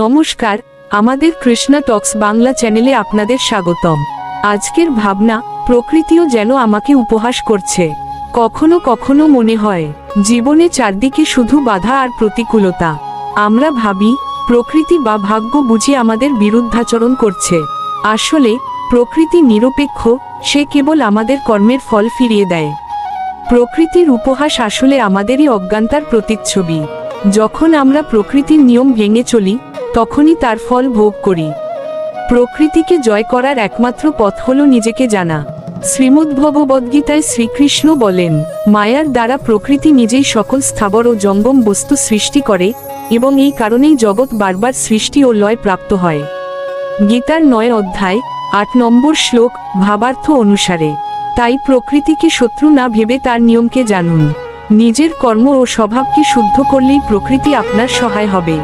নমস্কার, আমাদের কৃষ্ণা টক্স বাংলা চ্যানেলে আপনাদের স্বাগতম। আজকের ভাবনা, প্রকৃতিও যেন আমাকে উপহাস করছে। কখনো কখনো মনে হয়, জীবনে চারদিকে শুধু বাধা আর প্রতিকূলতা। আমরা ভাবি, প্রকৃতি বা ভাগ্য বুঝি আমাদের বিরুদ্ধাচরণ করছে। আসলে, প্রকৃতি নিরপেক্ষ, সে কেবল আমাদের কর্মের ফল ফিরিয়ে দেয়। প্রকৃতির উপহাস আসলে আমাদেরই অজ্ঞানতার প্রতিচ্ছবি। যখন আমরা প্রকৃতির নিয়ম ভেঙে চলি তখনই তার ফল ভোগ করি। প্রকৃতিকে জয় করার একমাত্র পথ হল নিজেকে জানা। শ্রীমদ্ভগবদ্গীতায় শ্রীকৃষ্ণ বলেন, মায়ার দ্বারা প্রকৃতি নিজেই সকল স্থাবর ও জঙ্গম বস্তু সৃষ্টি করে এবং এই কারণেই জগৎ বারবার সৃষ্টি ও লয় প্রাপ্ত হয়। গীতার নয় অধ্যায়, আট নম্বর শ্লোক, ভাবার্থ অনুসারে, তাই প্রকৃতিকে শত্রু না ভেবে তার নিয়মকে জানুন। নিজের কর্ম ও স্বভাবকে শুদ্ধ করলেই প্রকৃতি আপনার সহায় হবে।